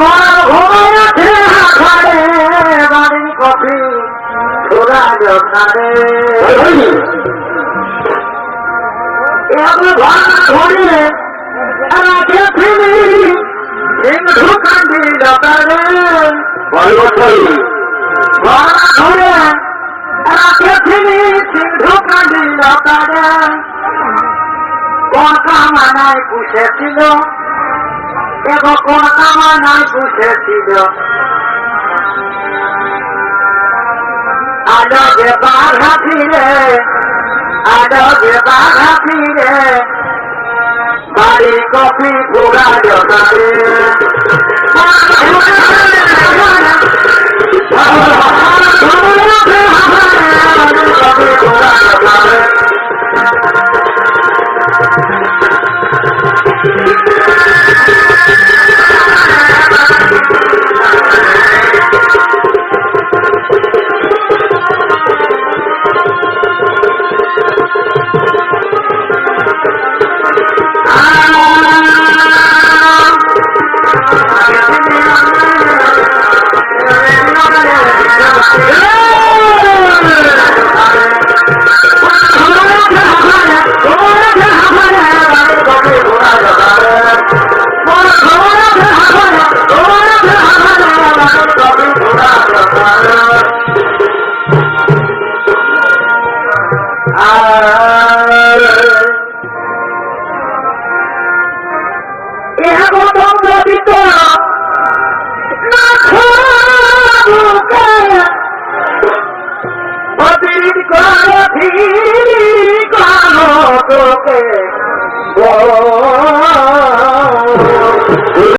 মা ঘুমাচ্ছে ঘরে বাড়ি কফি ছোড়া দোকানে এবার ঘর ঘুরে রাখে ফিরি সিন্ধু কান্দি ঘর ঘুরে ফিরি এবং কোন কামানায় পুষেছিল আলোকে বাঘা ফিরে আলোকে বাঘা ফিরে বাড়ি কফি পুরা জোগাড়ে আর